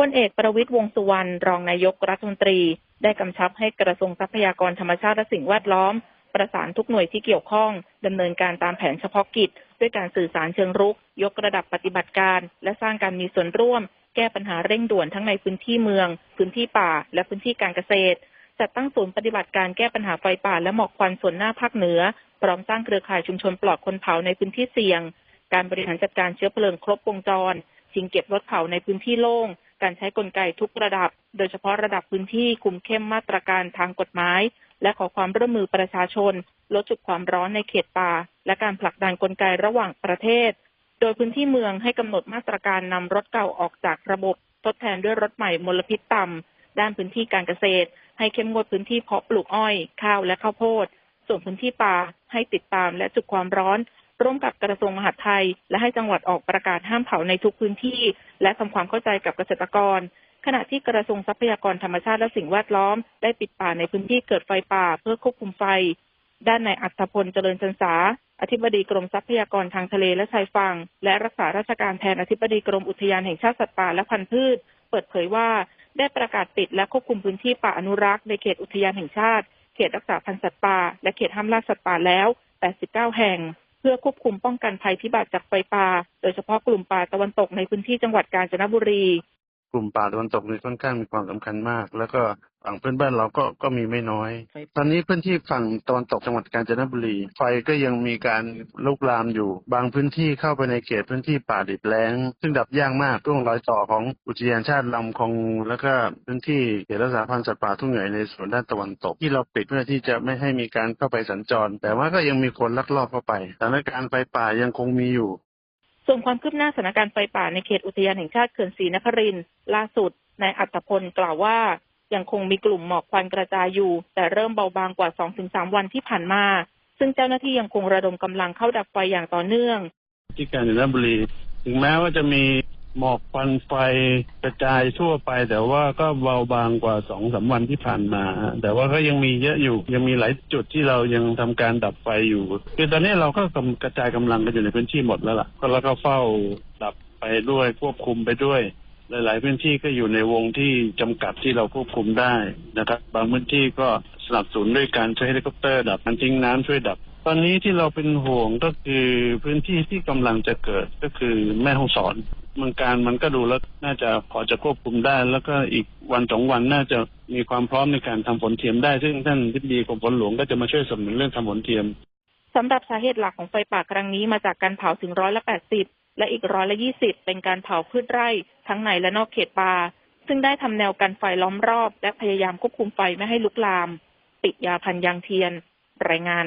พลเอกประวิตยวงสุวรรณรองนายกรัฐมนตรี ได้กำชับให้กระทรวงทรัพยากรธรรมชาติและสิ่งแวดล้อม ประสานทุกหน่วยที่เกี่ยวข้องดำเนินการตามแผนเฉพาะกิจ ด้วยการสื่อสารเชิงรุก ยกระดับปฏิบัติการ และสร้างการมีส่วนร่วม แก้ปัญหาเร่งด่วนทั้งในพื้นที่เมือง พื้นที่ป่า และพื้นที่การเกษตรจัดตั้งศูนย์ปฏิบัติการแก้ปัญหาไฟป่าและหมอกควันส่วนหน้าภาคเหนือ พร้อมสร้างเครือข่ายชุมชนปลอดคนเผาในพื้นที่เสี่ยง การบริหารจัดการเชื้อเพลิงครบวงจร ชิงเก็บรถเผาในพื้นที่โล่ง การใช้กลไกทุกระดับ โดยเฉพาะระดับพื้นที่คุมเข้มมาตรการทางกฎหมาย และขอความร่วมมือประชาชน ลดจุดความร้อนในเขตป่า และการผลักดันกลไกระหว่างประเทศ โดยพื้นที่เมืองให้กำหนดมาตรการนำรถเก่าออกจากระบบ ทดแทนด้วยรถใหม่มลพิษต่ำด้านพื้นที่การเกษตร ให้เข้มงวดพื้นที่เพาะปลูกอ้อย ข้าวและข้าวโพดส่วนพื้นที่ป่าให้ติดตามและจุดความร้อน ร่วมกับกระทรวงมหาดไทย และให้จังหวัดออกประกาศห้ามเผาในทุกพื้นที่ และทำความเข้าใจกับเกษตรกร ขณะที่กระทรวงทรัพยากรธรรมชาติและสิ่งแวดล้อม ได้ปิดป่าในพื้นที่เกิดไฟป่าเพื่อควบคุมไฟ ด้านนายอัธพลเจริญชันษาอธิบดีกรมทรัพยากรทางทะเลและชายฝั่งและรักษาราชการแทนอธิบดีกรมอุทยานแห่งชาติสัตว์ป่าและพันธุ์พืช เปิดเผยว่าได้ประกาศปิดและควบคุมพื้นที่ป่าอนุรักษ์ในเขตอุทยานแห่งชาติ เขตรักษาพันธุ์สัตว์ป่า และเขตห้ามล่าสัตว์ป่าแล้ว 89 แห่ง เพื่อควบคุมป้องกันภัยพิบัติจากไฟป่า โดยเฉพาะกลุ่มป่าตะวันตกในพื้นที่จังหวัดกาญจนบุรี กลุ่มป่าตะวันตกนี่ค่อนข้างมีความสำคัญมาก แล้วก็ ฝั่งเพื่อนบ้านเราก็ก็มีไม่น้อย ตอนนี้พื้นที่ฝั่งตะวันตกจังหวัดกาญจนบุรี ไฟก็ยังมีการลุกลามอยู่ บางพื้นที่เข้าไปในเขตพื้นที่ป่าดิบแล้ง ซึ่งดับยากมากช่วงรอยต่อของอุทยานชาติลำคองงูแล้วก็พื้นที่เขตรักษาพันธุ์สัตว์ป่าทุ่งใหญ่ในส่วนด้านตะวันตก ที่เราปิดเพื่อที่จะไม่ให้มีการเข้าไปสัญจร แต่ว่าก็ยังมีคนลักลอบเข้าไปสถานการณ์ไฟป่ายังคงมีอยู่ ส่วนความคืบหน้าสถานการณ์ไฟป่าในเขตอุทยานแห่งชาติเขื่อนศรีนครินทร์ล่าสุดนายอัตพลกล่าวว่า ยังคงมีกลุ่มหมอกควันกระจายอยู่ แต่เริ่มเบาบางกว่า 2-3 วันที่ผ่านมา ซึ่งเจ้าหน้าที่ยังคงระดมกำลังเข้าดับไฟอย่างต่อเนื่อง ที่กาญจนบุรี ถึงแม้ว่าจะมีหมอกควันไฟกระจายทั่วไป แต่ว่าก็เบาบางกว่าสองสาวันที่ผ่านมา แต่ว่าก็ยังมีเยอะอยู่ ยังมีหลายจุดที่เรายังทำการดับไฟอยู่คือตอนนี้เราก็กระจายกำลังกันอยู่ในพื้นที่หมดแล้วล่ะก็แล้วก็เฝ้าดับไปด้วยควบคุมไปด้วย หลาย ๆ พื้นที่ก็อยู่ในวงที่จำกัดที่เราควบคุมได้นะครับ บางพื้นที่ก็สนับสนุนด้วยการใช้เฮลิคอปเตอร์ดับการทิ้งน้ำช่วยดับ ตอนนี้ที่เราเป็นห่วงก็คือพื้นที่ที่กำลังจะเกิดก็คือแม่ฮ่องสอนเมืองการมันก็ดูแล้วน่าจะพอจะควบคุมได้ แล้วก็อีกวันสองวันน่าจะมีความพร้อมในการทำฝนเทียมได้ ซึ่งท่านทิบดีกรมฝนหลวงก็จะมาช่วยสนับสนุนเรื่องทำฝนเทียมสำหรับสาเหตุหลักของไฟป่าครั้งนี้มาจากการเผาถึงร้อยละ80 และอีกร้อยละยี่สิบเป็นการเผาพืชไร่ทั้งในและนอกเขตป่าซึ่งได้ทำแนวกันไฟล้อมรอบ และพยายามควบคุมไฟไม่ให้ลุกลามปิยาพันธ์ยางเทียน รายงาน